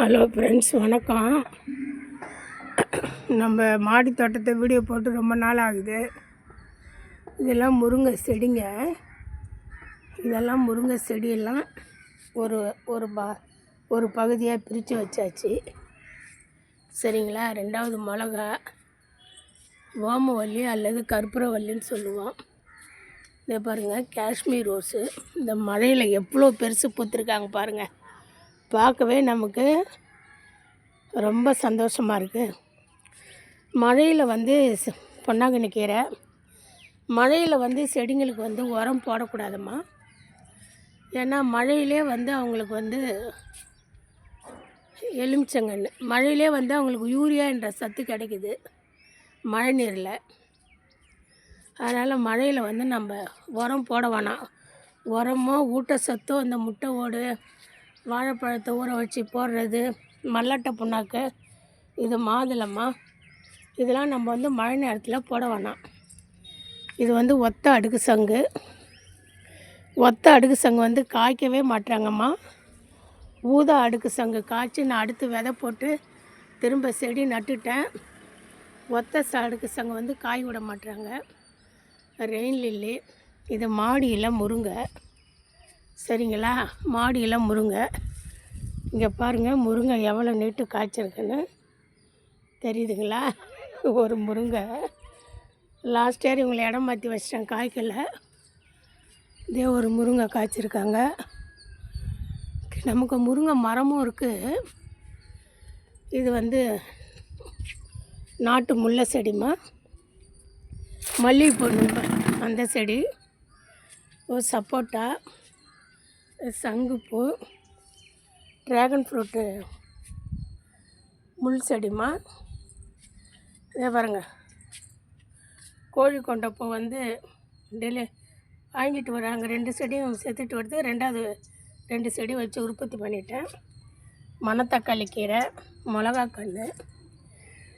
Hello friends வணக்கம். நம்ம மாடி தோட்டத்தை வீடியோ போட்டு ரொம்ப நாள் ஆகுது. இதெல்லாம் முருங்கை செடிங்க. இதெல்லாம் முருங்கை செடியெல்லாம் ஒரு ஒரு பா ஒரு பகுதியாக பிரித்து வச்சாச்சு. சரிங்களா? ரெண்டாவது மிளகா ஓமவல்லி அல்லது கற்பூரவல்லின்னு சொல்லுவோம். இதை பாருங்கள் காஷ்மீர் ரோஸு. இந்த மழையில் எவ்வளோ பெருசு பூத்துருக்காங்க பாருங்கள் பார்க்கவே நமக்கு ரொம்ப சந்தோஷமாக இருக்குது மழையில் வந்து பொன்னாங்கண்ணி கீரை. மழையில் வந்து செடிங்களுக்கு வந்து உரம் போடக்கூடாதும்மா. ஏன்னா மழையிலே வந்து அவங்களுக்கு வந்து எலுமிச்சங்கன்று மழையிலே வந்து அவங்களுக்கு யூரியா என்ற சத்து கிடைக்குது மழை நீரில். அதனால் மழையில் வந்து நம்ம உரம் போட வேணாம். உரமோ ஊட்டச்சத்தோ இந்த முட்டை ஓடு வாழைப்பழத்தை ஊற வச்சு போடுறது மல்லாட்டை புண்ணாக்கு இது மாதுளம்மா இதெல்லாம் நம்ம வந்து மழை நேரத்தில் போட வேணாம். இது வந்து ஒத்த அடுக்கு சங்கு. ஒத்த அடுக்கு சங்கு வந்து காய்க்கவே மாட்டாங்கம்மா ஊதா அடுக்கு சங்கு காய்ச்சி நான் அடுத்து விதை போட்டு திரும்ப செடி நட்டுட்டேன். ஒத்த ச- அடுக்கு சங்கு வந்து காய் விட மாட்டுறாங்க ரெயின் லில்லி இது மாடியில் முருங்கை. சரிங்களா? மாடியில் முருங்கை. இங்கே பாருங்கள் முருங்கை எவ்வளோ நீட்டு காய்ச்சிருக்குன்னு. தெரியுதுங்களா? ஒரு முருங்கை. லாஸ்ட் இயர் இவங்களை இடம் மாற்றி வச்சிட்டேன் காய்க்கல. இதே ஒரு முருங்கை காய்ச்சிருக்காங்க. நமக்கு முருங்கை மரமும் இருக்குது இது வந்து நாட்டு முல்லை செடிமா மல்லிகைப்பூ நம்ப- அந்த செடி. ஒரு சப்போட்டா. சங்குப்பூ ட்ராகன் ஃப்ரூட்டு முள் செடிமா இதே பாருங்க. கோழி கொண்டப்போ வந்து டெலி வாங்கிட்டு வராங்க. ரெண்டு செடியும் செத்துட்டு வருது. ரெண்டாவது ரெண்டு செடி வச்சு உற்பத்தி பண்ணிட்டேன். மணத்தக்காளி கீரை மிளகா கன்று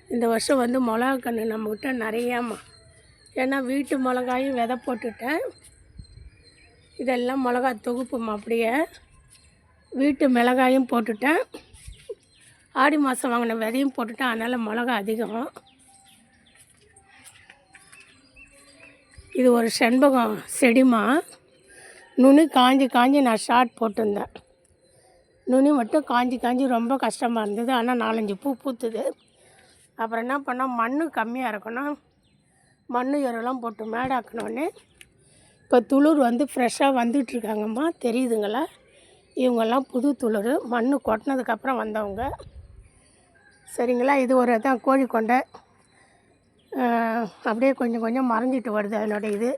இந்த வருஷம் வந்து மிளகா கன்று நம்மக்கிட்ட நிறையாம்மா. ஏன்னா வீட்டு மிளகாயும் விதை போட்டுட்டேன். இதெல்லாம் மிளகா தொகுப்பு அப்படியே வீட்டு மிளகாயும் போட்டுட்டேன். ஆடி மாதம் வாங்கின விதையும் போட்டுட்டேன். அதனால் மிளகா அதிகம். இது ஒரு செண்பகம் செடிமா. நுனி காஞ்சி காஞ்சி நான் ஷார்ட் போட்டிருந்தேன். நுனி மட்டும் காஞ்சி காஞ்சி ரொம்ப கஷ்டமாக இருந்தது. ஆனால் நாலஞ்சு பூ பூத்துது. அப்புறம் என்ன பண்ணால் மண் கம்மியாக இருக்கணும். மண் எருலாம் போட்டு மேடாக்கணுன்னு இப்போ துளிர் வந்து ஃப்ரெஷ்ஷாக வந்துட்டுருக்காங்கம்மா. தெரியுதுங்களா? இவங்கெல்லாம் புது துளிர். மண் கொட்டினதுக்கப்புறம் வந்தவங்க. சரிங்களா? இது ஒரு தான் கோழி கொண்டை. அப்படியே கொஞ்சம் கொஞ்சம் மறைஞ்சிட்டு வருது அதனுடைய இது.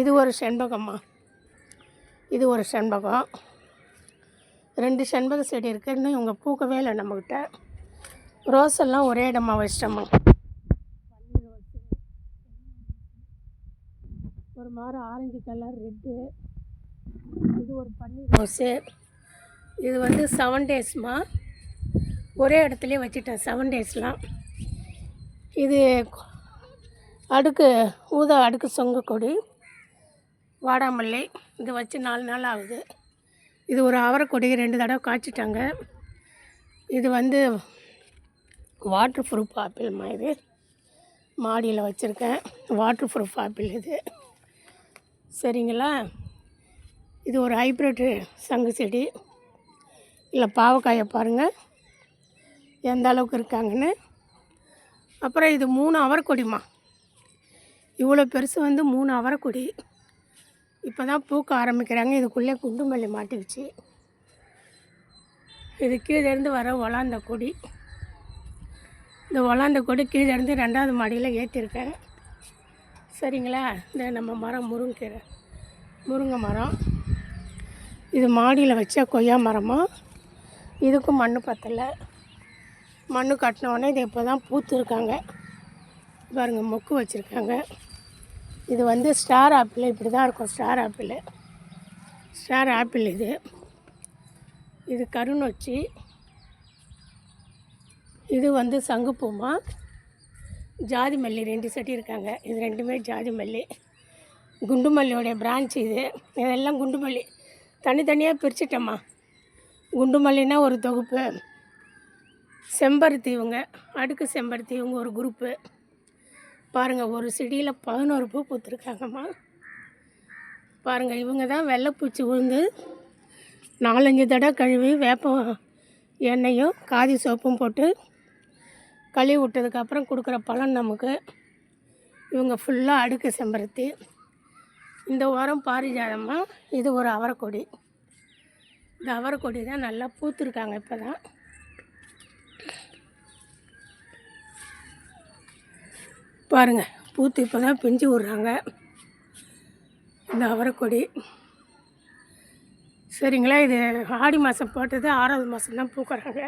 இது ஒரு செண்பகம்மா. இது ஒரு செண்பகம். ரெண்டு செண்பக செடி இருக்குது இன்னும் இவங்க பூக்கவே இல்லை நம்மக்கிட்ட ரோஸ் எல்லாம் ஒரே இடமா வச்சிட்டோம்மா. ஒரு மாதிரி ஆரஞ்சு கலர் ரெட்டு இது ஒரு பன்னீர் ரோஸு இது வந்து செவன் டேஸ்மா ஒரே இடத்துலையே வச்சுட்டேன் செவன் டேஸ்லாம் இது அடுக்கு ஊதா அடுக்கு சொங்க கொடி வாடாமல்லி. இது வச்சு நாலு நாள் ஆகுது. இது ஒரு அவரைக்கொடி ரெண்டு தடவை காய்ச்சிட்டாங்க. இது வந்து வாட்டர் ப்ரூஃப் ஆப்பிள்மா இது? மாடியில் வச்சுருக்கேன். வாட்டர் ப்ரூஃப் ஆப்பிள் இது. சரிங்களா? இது ஒரு ஹைப்ரிட்டு சங்கு செடி. இல்லை பாவக்காயை பாருங்கள் எந்த அளவுக்கு இருக்காங்கன்னு. அப்புறம் இது மூணு அவரைக்கொடிமா இவ்வளோ பெருசு வந்து மூணு அவரக்கொடி. இப்போ தான் பூக்க ஆரம்பிக்கிறாங்க. இதுக்குள்ளே குண்டு மல்லி மாட்டிக்கிச்சு இது கீழேருந்து வர ஒலாந்த கொடி. இந்த ஒலாந்த கொடி கீழே இருந்து ரெண்டாவது மாடியில் ஏற்றிருக்கேன் சரிங்களா? இந்த நம்ம மரம் முருங்கைக்கீரை. முருங்கை மரம். இது மாடியில் வச்ச கொய்யா மரமாக இதுக்கும் மண் பத்தலை. மண் கட்டினோடனே இது இப்போ தான் பூத்துருக்காங்க. பாருங்கள் மொக்கு வச்சுருக்காங்க. இது வந்து ஸ்டார் ஆப்பிள் இப்படி தான் இருக்கும் ஸ்டார் ஆப்பிள். ஸ்டார் ஆப்பிள் இது. இது கருணொச்சி இது வந்து சங்குப்பூமா ஜாதி மல்லி ரெண்டு செடி இருக்காங்க. இது ரெண்டுமே ஜாதி மல்லி. குண்டு மல்லியோடைய பிரான்ச் இது. இதெல்லாம் குண்டு மல்லி. தனித்தனியாக பிரிச்சிட்டேம்மா. குண்டு மல்லினா ஒரு தொகுப்பு. செம்பருத்தி இவங்க. அடுக்கு செம்பருத்தி இவங்க ஒரு குரூப்பு. பாருங்கள் ஒரு செடியில் பதினோரு பூ பூத்துருக்காங்கம்மா. பாருங்கள் இவங்க தான் வெள்ளைப்பூச்சி உழுந்து நாலஞ்சு தடவை கழுவி வேப்ப எண்ணெயும் காதி சோப்பும் போட்டு கழுவி விட்டதுக்கப்புறம் கொடுக்குற பலன் நமக்கு. இவங்க ஃபுல்லாக அடுக்கு செம்பருத்தி. இந்த வாரம் பாரிஜாதமாக இது ஒரு அவரைக்கொடி. இந்த அவரைக்கொடி தான் நல்லா பூத்துருக்காங்க இப்போ தான் பாருங்கள் பூத்து இப்போ தான் பிஞ்சு விட்றாங்க. இந்த அவரைக்கொடி. சரிங்களா இது ஆடி மாதம் போட்டது ஆறாவது மாதம் தான் பூக்கிறாங்க.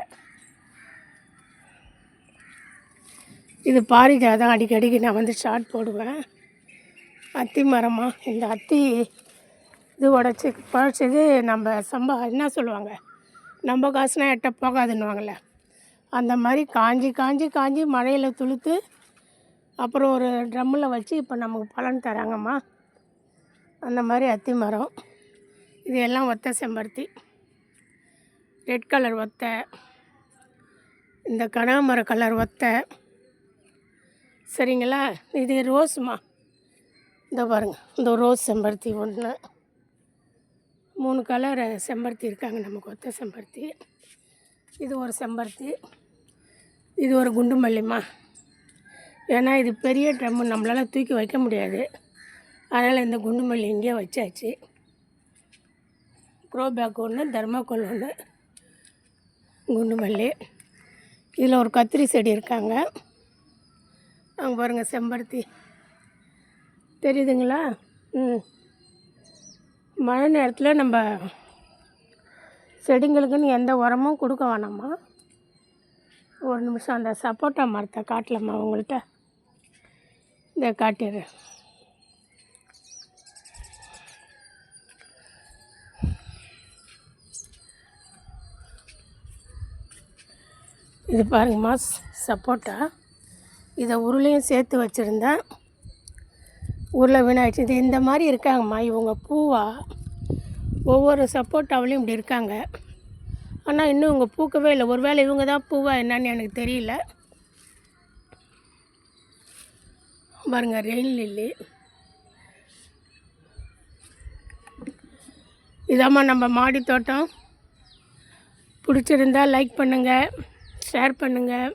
இது பாரிஜாதம் அடிக்கடிக்கு நான் வந்து ஷார்ட் போடுவேன். அத்தி மரமாக இந்த அத்தி இது உடச்சி பழச்சது நம்ம சம்பா என்ன சொல்லுவாங்க? நம்ம காசுனா எட்ட போகாதுன்னுவாங்கள்ல அந்த மாதிரி காஞ்சி காஞ்சி காஞ்சி மழையில் துளுத்து அப்புறம் ஒரு ட்ரம்மில் வச்சு இப்போ நமக்கு பலன் தராங்கம்மா. அந்த மாதிரி அத்தி மரம். இது எல்லாம் ஒத்த செம்பருத்தி. ரெட் கலர் ஒத்தை. இந்த கனகாமர கலர் ஒத்தை. சரிங்களா? இது ரோஸ்மா. இந்த பாருங்கள் இந்த ரோஸ் செம்பருத்தி ஒன்று மூணு கலர் செம்பருத்தி இருக்காங்க நமக்கு ஒத்த செம்பருத்தி. இது ஒரு செம்பருத்தி. இது ஒரு குண்டு மல்லிம்மா. ஏன்னா இது பெரிய ட்ரம்மு நம்மளால் தூக்கி வைக்க முடியாது. அதனால் இந்த குண்டு மல்லி இங்கேயே வச்சாச்சு. க்ரோ பேக் ஒன்று தர்மாக்கோல் ஒன்று குண்டு மல்லி. இதில் ஒரு கத்திரி செடி இருக்காங்க. அங்கே பாருங்கள் செம்பருத்தி. தெரியுதுங்களா? ம். மழை நேரத்தில் நம்ம செடிங்களுக்குன்னு எந்த உரமும் கொடுக்க வேணாமா? ஒரு நிமிஷம் அந்த சப்போட்டா மரத்தை காட்டலாமா உங்கள்கிட்ட இதை காட்டிடுறேன் இது பாருங்கம்மா சப்போட்டா. இதை உருளையும் சேர்த்து வச்சுருந்தேன் உருளை வீணாகிடுச்சு இது இந்த மாதிரி இருக்காங்கம்மா இவங்க பூவா? ஒவ்வொரு சப்போட்டாவிலையும் இப்படி இருக்காங்க. ஆனால் இன்னும் இவங்க பூக்கவே இல்லை. ஒருவேளை இவங்க தான் பூவா என்னன்னு எனக்கு தெரியல. பாருங்க ரெயின் லில்லி. இதாம்மா நம்ம மாடி தோட்டம். பிடிச்சிருந்தா லைக் பண்ணுங்கள் ஷேர் பண்ணுங்கள்